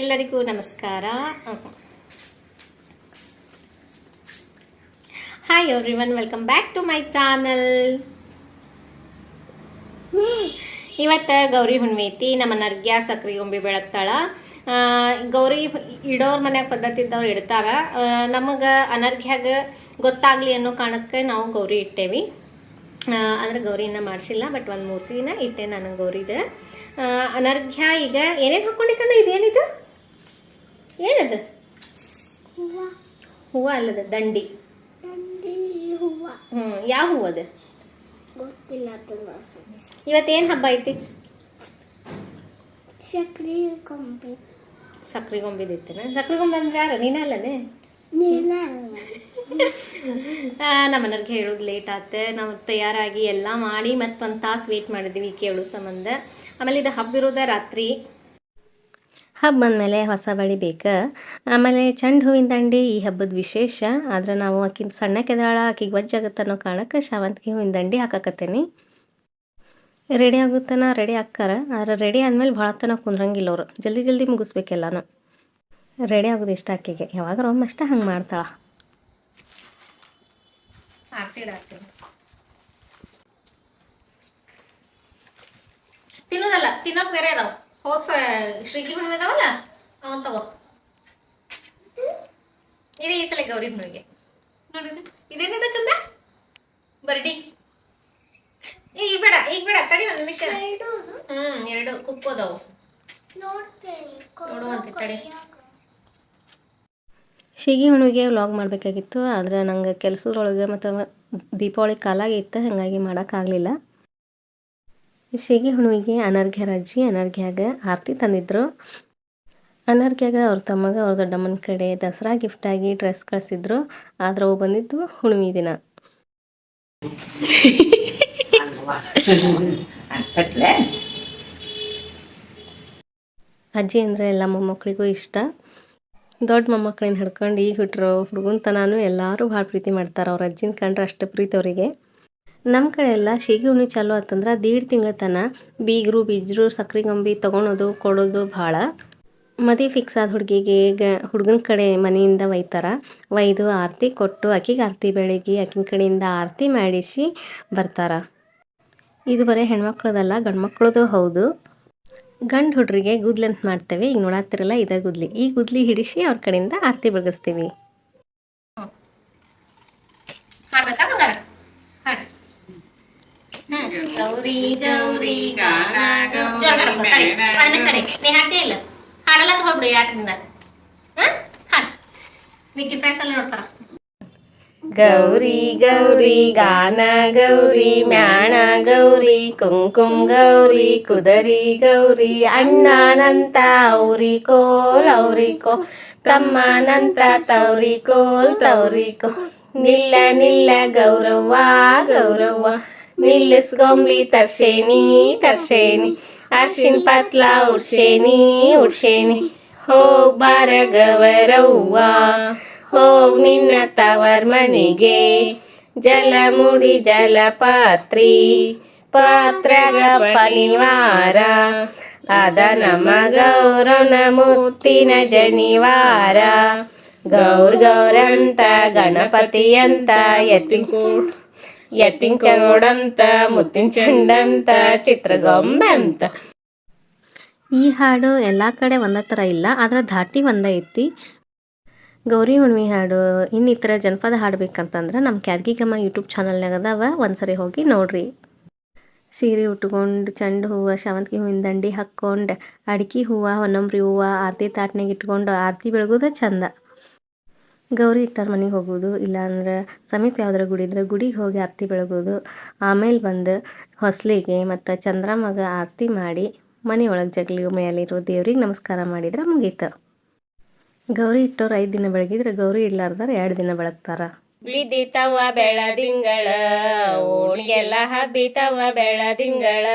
ಎಲ್ಲರಿಗೂ ನಮಸ್ಕಾರ. Hi everyone welcome back to my channel ಇವತ್ತು ಗೌರಿ ಹುಣ್ಣಿಮೆ ಐತಿ ನಮ್ಮ ನರ್ಗ್ಯ ಸಕ್ರಿ ಗೊಂಬೆ ಬೆಳಗ್ತಾಳ. ಗೌರಿ ಇಡೋರ್ ಮನ್ಯಾಗ ಪದ್ಧತಿ ಇದ್ದವ್ರು ಇಡ್ತಾರ. ನಮಗೆ ಅನರ್ಘ್ಯಾಗ ಗೊತ್ತಾಗ್ಲಿ ಅನ್ನೋ ಕಾರಣಕ್ಕೆ ನಾವು ಗೌರಿ ಇಟ್ಟೇವಿ. ಅಂದ್ರೆ ಗೌರಿನ ಮಾಡಿಸಿಲ್ಲ ಬಟ್ ಒಂದು ಮೂರ್ತಿನ ದಿನ ಇಟ್ಟೆ ನಾನು ಗೌರಿದ ಅನರ್ಘ್ಯ ಈಗ ಏನೇನು ಹಾಕೊಂಡಿಕ್ಕಂದ ಇದೇನಿದು? ಏನದು? ಹೂವು. ಹೂವ ಅಲ್ಲದ ದಂಡಿ. ಹ್ಞೂ ಯಾವ ಹೂವು ಅದು? ಗೊತ್ತಿಲ್ಲ ಏನು ಇವತ್ತೇನು ಹಬ್ಬ ಐತಿ? ಸಕ್ರಿ ಕೊಂಬೆ. ಸಕ್ರೆ ಗೊಂಬಿದಿತ್ತೇನ ಸಕ್ರೆ ಗೊಂಬೆ ಅಂದ್ರೆ ಯಾರು? ನೀನ ಅಲ್ಲನೇ ನೀಲ ಆ, ನಮ್ಮ ಮನೆಯವ್ರಿಗೆ ಹೇಳೋದು ಲೇಟ್ ಆತ. ನಾವು ತಯಾರಾಗಿ ಎಲ್ಲ ಮಾಡಿ ಮತ್ತೆ ಒಂದು ತಾಸು ವೇಟ್ ಮಾಡಿದ್ವಿ ಕೇಳೋ ಸಂಬಂಧ. ಆಮೇಲೆ ಇದು ಹಬ್ಬ ಇರೋದ ರಾತ್ರಿ. ಹಬ್ಬ ಬಂದಮೇಲೆ ಹೊಸ ಬಳಿ ಬೇಕು. ಆಮೇಲೆ ಚೆಂಡು ಹೂವಿನ ದಂಡಿ ಈ ಹಬ್ಬದ ವಿಶೇಷ. ಆದ್ರೆ ನಾವು ಆಕಿನ ಸಣ್ಣ ಕೆದಾಳ ಆಕಿಗೆ ಅನ್ನೋ ಕಾರಣಕ್ಕೆ ಶಾವಂತಿಗೆ ಹೂವಿನ ದಂಡಿ ಹಾಕಾಕತ್ತೇನಿ. ರೆಡಿ ಆಗುತ್ತನ? ರೆಡಿ ಆಕ್ಕಾರ ಆದ್ರೆ ರೆಡಿ ಆದ್ಮೇಲೆ ಭಾಳ ತನ ಕುಂದ್ರಂಗಿಲ್ಲ ಅವರು. ಜಲ್ದಿ ಜಲ್ದಿ ಮುಗಿಸ್ಬೇಕೆಲ್ಲಾನು ರೆಡಿ ಆಗೋದು ಇಷ್ಟ ಆಕೆಗೆ. ಯಾವಾಗ ಒಮ್ಮೆ ಅಷ್ಟೇ ಹಂಗೆ ಮಾಡ್ತಾಳ. ತಿನ್ನೋದಲ್ಲ ತಿನ್ನೋಕ್ ಬೇರೆ ಅದಾವ. ಹೋಗ್ಸ ಶ್ರೀಗಿ ಹುಣ್ಣಿಮೆ ಅದಾವಲ್ಲ ಅವನ್ ತಗೋ. ಇದೇ ಈ ಸಲ ಗೌರಿ ಮನೆಗೆ ನೋಡಿ ಇದೇನಿದಕ್ಕಂದ? ಬರ್ಡಿ. ಈಗ ಬೇಡ ಈಗ ಬೇಡ ತಡಿ ಒಂದು ನಿಮಿಷ. ಹ್ಮ್ ಎರಡು ಕುಪ್ಪೋದವು ನೋಡ್ತೇನೆ. ನೋಡುವಂತೆ ತಡಿ. ಶಿಗಿ ಹುಣ್ಣಿಗೆ ವ್ಲಾಗ್ ಮಾಡಬೇಕಾಗಿತ್ತು, ಆದರೆ ನಂಗೆ ಕೆಲಸದೊಳಗೆ ಮತ್ತು ದೀಪಾವಳಿ ಕಾಲಾಗಿತ್ತು ಹಾಗಾಗಿ ಮಾಡೋಕ್ಕಾಗಲಿಲ್ಲ. ಶಿಗಿ ಹುಣ್ಣಿಗೆ ಅನರ್ಘ್ಯ ರಜ್ಜಿ ಅನರ್ಘ್ಯಾಗ ಆರತಿ ತಂದಿದ್ರು. ಅನರ್ಘ್ಯಾಗ ಅವ್ರ ತಮ್ಮಗ, ಅವ್ರ ದೊಡ್ಡಮ್ಮನ ಕಡೆ ದಸರಾ ಗಿಫ್ಟಾಗಿ ಡ್ರೆಸ್ ಕಳಿಸಿದ್ರು, ಆದ್ರೆ ಅವು ಬಂದಿದ್ದು ಹುಣ್ಣಿಮೆ ದಿನ. ಅಜ್ಜಿ ಅಂದರೆ ಎಲ್ಲ ಮೊಮ್ಮಕ್ಕಳಿಗೂ ಇಷ್ಟ. ದೊಡ್ಡ ಮೊಮ್ಮಕ್ಕಳಿಂದ ಹಿಡ್ಕೊಂಡು ಈಗ ಹುಟ್ಟರು ಹುಡುಗನ ತನಾನು ಎಲ್ಲರೂ ಭಾಳ ಪ್ರೀತಿ ಮಾಡ್ತಾರೆ ಅವ್ರ ಅಜ್ಜಿನ ಕಂಡ್ರೆ ಅಷ್ಟು ಪ್ರೀತಿ ಅವರಿಗೆ. ನಮ್ಮ ಕಡೆ ಎಲ್ಲ ಶೀಗಿ ಹುಣ್ಣಿ ಚಾಲು ಆತಂದ್ರೆ ದೀಡ್ ತಿಂಗಳ ತನ ಬೀಗರು, ಬೀಜರು ಸಕ್ಕರೆ ಗಂಬಿ ತೊಗೊಳೋದು ಕೊಡೋದು ಭಾಳ. ಮದುವೆ ಫಿಕ್ಸ್ ಆದ ಹುಡುಗಿಗೆ ಗ ಹುಡುಗನ ಕಡೆ ಮನೆಯಿಂದ ಒಯ್ತಾರ. ಒಯ್ದು ಆರತಿ ಕೊಟ್ಟು ಆಕಿಗೆ ಆರತಿ ಬೆಳಗ್ಗೆ ಆಕಿನ ಕಡೆಯಿಂದ ಆರತಿ ಮಾಡಿಸಿ ಬರ್ತಾರ. ಇದು ಬರೀ ಹೆಣ್ಮಕ್ಳದಲ್ಲ ಗಂಡ್ಮಕ್ಳದು ಹೌದು. ಗಂಡು ಹುಡ್ರಿಗೆ ಗುದ್ಲಿ ಅಂತ ಮಾಡ್ತೇವೆ. ಈಗ ನೋಡಾತಿರಲ್ಲ ಇದ ಗುದ್ಲಿ. ಈ ಗುದ್ಲಿ ಹಿಡಿಸಿ ಅವ್ರ ಕಡೆಯಿಂದ ಆರತಿ ಬೆಳಗಿಸ್ತೀವಿ. ಗೌರಿ ಗೌರಿ ಹಾಡಲ್ಲ ಹೋಗ್ಬಿಡಿ ಆಟದಿಂದ. ಹಾಡು. ನಿಕ್ಕಿ ಫ್ರೆಂಡ್ಸ್ ಎಲ್ಲ ನೋಡ್ತಾರ. ಗೌರಿ ಗೌರಿ ಗಾನ ಗೌರಿ ಮ್ಯಾಣ ಗೌರಿ ಕುಂಕುಮ್ ಗೌರಿ ಕುದರಿ ಗೌರಿ ಅಣ್ಣನಂತ ಔರಿ ಕೋಲ್ ಔರಿ ಕೋ ತಮ್ಮನಂತ ತೌರಿ ಕೋಲ್ ತೌರಿ ಕೋ ನಿಲ್ಲ ನಿಲ್ಲ ಗೌರವ್ವ ಗೌರವ್ವ ನಿಲ್ಲಿಸ್ಗೊಂಬ್ಲಿ ತರ್ಸೇನಿ ತರ್ಸೇನಿ ಅರ್ಶಿನ್ ಪತ್ಲ ಉಡ್ಸೇನಿ ಉಡ್ಸೇನಿ ಹೋಗ್ ಬಾರ ಗವರವ್ವ ಹೋಗ್ ನಿನ್ನ ತವರ್ ಮನೆಗೆ ಜಲ ಮುಡಿ ಜಲಪಾತ್ರಿ ಪಾತ್ರಗ ಶನಿವಾರ ಅದ ನಮ್ಮ ಗೌರವನ ಮುತ್ತಿನ ಜನಿವಾರ. ಗೌರ್ ಗೌರಂತ ಗಣಪತಿ ಅಂತ ಎತ್ತಿನ ಕೂಡ್ ಎತ್ತಿನ ಚೌಡಂತ ಮುತ್ತಿನ ಚಂಡಂತ ಚಿತ್ರಗೊಂಬೆ ಅಂತ ಈ ಹಾಡು ಎಲ್ಲ ಕಡೆ ಒಂದೇ ಥರ ಇಲ್ಲ, ಆದ್ರೆ ಧಾಟಿ ಒಂದೇ ಐತಿ. ಗೌರಿ ಹುಣ್ಮಿ ಹಾಡು ಇನ್ನಿತರ ಜನಪದ ಹಾಡ್ಬೇಕಂತಂದ್ರೆ ನಮ್ಮ ಕ್ಯಾದ್ಗಿಗಮ್ಮ ಯೂಟ್ಯೂಬ್ ಚಾನಲ್ನಾಗ ಅದಾವ. ಒಂದ್ಸರಿ ಹೋಗಿ ನೋಡ್ರಿ. ಸೀರೆ ಉಟ್ಕೊಂಡು ಚೆಂಡು ಹೂವು ಶಾವಂತಿಗೆ ಹೂವಿನ ದಂಡಿ ಹಾಕ್ಕೊಂಡು, ಅಡಿಕೆ ಹೂವು, ಹೊನ್ನಂಬ್ರಿ ಹೂವು, ಆರತಿ ತಾಟ್ನಾಗ ಇಟ್ಕೊಂಡು ಆರತಿ ಬೆಳಗೋದು ಚಂದ. ಗೌರಿ ಇಟ್ಟಾರ ಮನೆಗೆ ಹೋಗೋದು, ಇಲ್ಲಾಂದ್ರೆ ಸಮೀಪ ಯಾವ್ದಾರ ಗುಡಿ ಇದ್ರೆ ಗುಡಿಗೆ ಹೋಗಿ ಆರತಿ ಬೆಳಗೋದು, ಆಮೇಲೆ ಬಂದು ಹೊಸಲಿಗೆ ಮತ್ತು ಚಂದ್ರಮಗ ಆರತಿ ಮಾಡಿ ಮನೆಯೊಳಗೆ ಜಗಲಿ ಮೇಲಿರೋ ದೇವ್ರಿಗೆ ನಮಸ್ಕಾರ ಮಾಡಿದ್ರೆ ಮುಗೀತು. ಗೌರಿ ಇಟ್ಟವ್ರು ಐದು ದಿನ ಬೆಳಗಿದ್ರೆ ಗೌರಿ ಇಡ್ಲಾರ್ದಾರ, ಎರಡು ದಿನ ಬೆಳಗ್ತಾರ. ಬಿದ್ದಿತವ ಬೆಳದಿಂಗಳ ಓಣಿಗೆಲ್ಲ ಹಬ್ಬಿತವ ಬೆಳದಿಂಗಳ